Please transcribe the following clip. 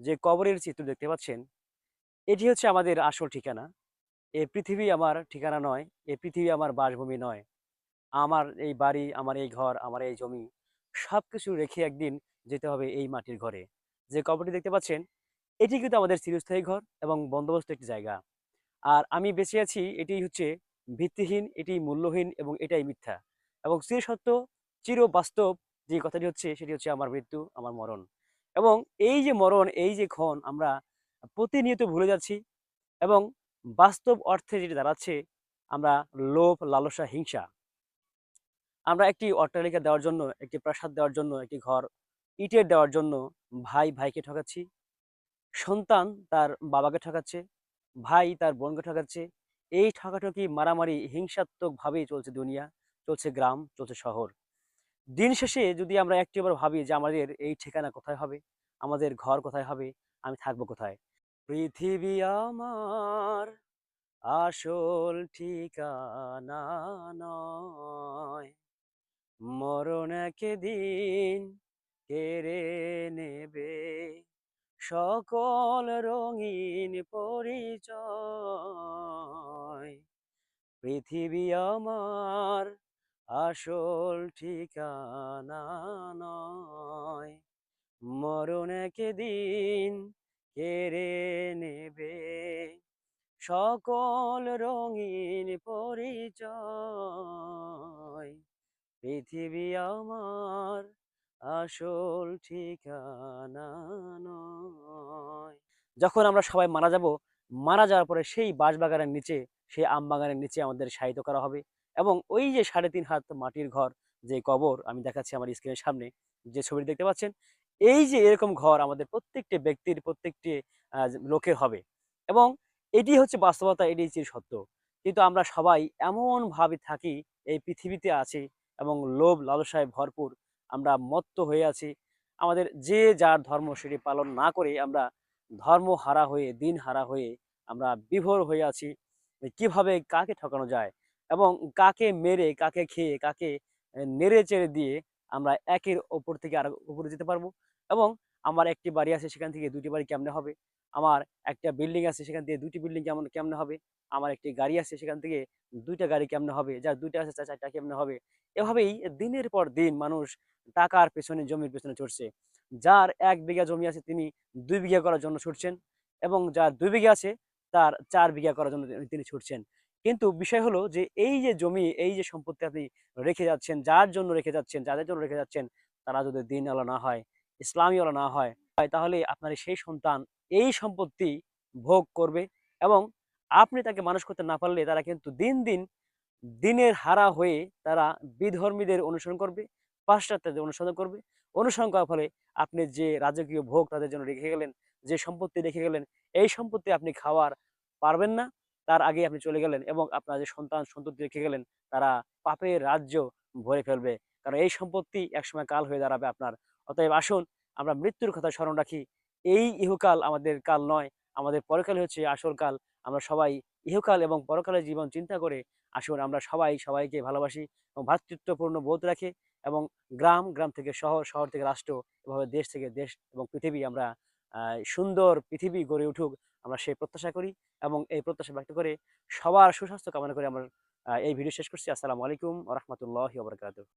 যে কবরের চিত্র দেখতে পাচ্ছেন, এটি হচ্ছে আমাদের আসল ঠিকানা। এই পৃথিবী আমার ঠিকানা নয় এই পৃথিবী আমার বাসভূমি নয়। আমার এই বাড়ি, আমার এই ঘর, আমার এই জমি সব কিছু রেখে একদিন যেতে হবে এই মাটির ঘরে। যে কবরটি দেখতে পাচ্ছেন, এটি কিন্তু আমাদের চিরস্থায়ী ঘর এবং বন্দোবস্ত একটি জায়গা। আর আমি বেঁচে আছি, এটি হচ্ছে ভিত্তিহীন, এটি মূল্যহীন এবং এটাই মিথ্যা। এবং চিরসত্য চির বাস্তব যে কথাটি হচ্ছে, সেটি হচ্ছে আমার মৃত্যু, আমার মরণ। এবং এই যে মরণ, এই যে ক্ষণ আমরা প্রতিনিয়ত ভুলে যাচ্ছি এবং বাস্তব অর্থে যেটি দাঁড়াচ্ছে, আমরা লোভ, লালসা, হিংসা। আমরা একটি অট্টালিকা দেওয়ার জন্য, একটি প্রাসাদ দেওয়ার জন্য, একটি ঘর, ইটের দেওয়ার জন্য ভাই ভাইকে ঠকাচ্ছি। সন্তান তার বাবাকে ঠকাচ্ছে, ভাই তার বোনকে ঠকাচ্ছে। এই ঠকাঠকি, মারামারি হিংসাত্মকভাবেই চলছে দুনিয়া, চলছে গ্রাম, চলছে শহর। দিন শেষে যদি আমরা একটি একটিবার ভাবি যে আমাদের এই ঠিকানা কোথায় হবে? আমাদের ঘর কোথায় হবে? আমি থাকব কোথায়? পৃথিবী আমার আসল ঠিকানা নয়। মরণ একদিন কেড়ে নেবে। সকল রঙিন পরিচয়। পৃথিবী আমার আসল ঠিকানা নয়। মরণ একদিন কেড়ে নেবে। সকল রঙিন পরিচয়। পৃথিবী আমার আসল ঠিকানা নয়। যখন আমরা সবাই মারা যাব, মারা যাওয়ার পরে সেই বাঁশবাগানের নিচে, সেই আম বাগানের নিচে আমাদের সাহিত্য করা হবে। এবং ওই যে সাড়ে তিন হাত মাটির ঘর যে কবর আমি দেখাচ্ছি আমার স্ক্রিনের সামনে, যে ছবিটি দেখতে পাচ্ছেন, এই যে এরকম ঘর আমাদের প্রত্যেকটি ব্যক্তির প্রত্যেকটি লোকের হবে এবং এটি হচ্ছে বাস্তবতা, এটি হচ্ছে সত্য। কিন্তু আমরা সবাই এমন ভাবে থাকি, এই পৃথিবীতে আছি এবং লোভ লালসায় ভরপুর আমরা মত্ত হয়ে আছি। আমাদের যে যার ধর্ম সেটি পালন না করে আমরা ধর্ম হারা হয়ে দিন হারা হয়ে আমরা বিভোর হয়ে আছি। কীভাবে কাকে ঠকানো যায়? এবং কাকে মেরে, কাকে খেয়ে, কাকে নেড়ে চেড়ে দিয়ে আমরা একের ওপর থেকে আর উপরে যেতে পারব এবং আমার একটি বাড়ি আছে সেখান থেকে দুটি বাড়ি কেমনে হবে? আমার একটা বিল্ডিং আছে সেখান থেকে দুটি বিল্ডিং কেমন, কেমনে হবে? আমার একটি গাড়ি আছে সেখান থেকে দুইটা গাড়ি কেমনে হবে? যার দুইটা আছে তার চারটা কেমনে হবে? এভাবেই দিনের পর দিন মানুষ টাকার পেছনে, জমির পেছনে ছুটছে যার এক বিঘা জমি আছে তিনি দুই বিঘা করার জন্য ছুটছেন এবং যার দুই বিঘা আছে তার চার বিঘা করার জন্য তিনি ছুটছেন। কিন্তু বিষয় হলো যে, এই যে জমি, এই যে সম্পত্তি আপনি রেখে যাচ্ছেন, যার জন্য রেখে যাচ্ছেন, যাদের জন্য রেখে যাচ্ছেন, তারা যদি দিন আলো না হয় ইসলামী আলো না হয় তাহলে আপনার সেই সন্তান এই সম্পত্তি ভোগ করবে এবং আপনি তাকে মানুষ করতে না পারলে তারা কিন্তু দিন দিন দিনের হারা হয়ে তারা বিধর্মীদের অনুসরণ করবে, পাশ্চাত্যদের অনুসরণ করবে। অনুসরণ করার ফলে আপনি যে রাজকীয় ভোগ তাদের জন্য রেখে গেলেন, যে সম্পত্তি রেখে গেলেন, এই সম্পত্তি আপনি খাওয়ার পারবেন না। তার আগে আপনি চলে গেলেন এবং আপনার যে সন্তান সন্ততি রেখে গেলেন, তারা পাপের রাজ্য ভরে ফেলবে। কারণ এই সম্পত্তি একসময় কাল হয়ে দাঁড়াবে আপনার। অতএব আসুন, আমরা মৃত্যুর কথা স্মরণ রাখি। এই ইহকাল আমাদের কাল নয়, আমাদের পরকাল হচ্ছে আসল কাল। আমরা সবাই ইহকাল এবং পরকালের জীবন চিন্তা করে আসুন, আমরা সবাই সবাইকে ভালোবাসি এবং ভ্রাতৃত্বপূর্ণ বোধ রাখে এবং গ্রাম গ্রাম থেকে শহর শহর থেকে রাষ্ট্র, এভাবে দেশ থেকে দেশ এবং পৃথিবী আমরা সুন্দর পৃথিবী গড়ে উঠুক আমরা সেই প্রত্যাশা করি এবং এই প্রত্যাশা ব্যক্ত করে সবার সুস্বাস্থ্য কামনা করে আমরা এই ভিডিও শেষ করছি। আসসালামু আলাইকুম রহমতুল্লাহ বরকাত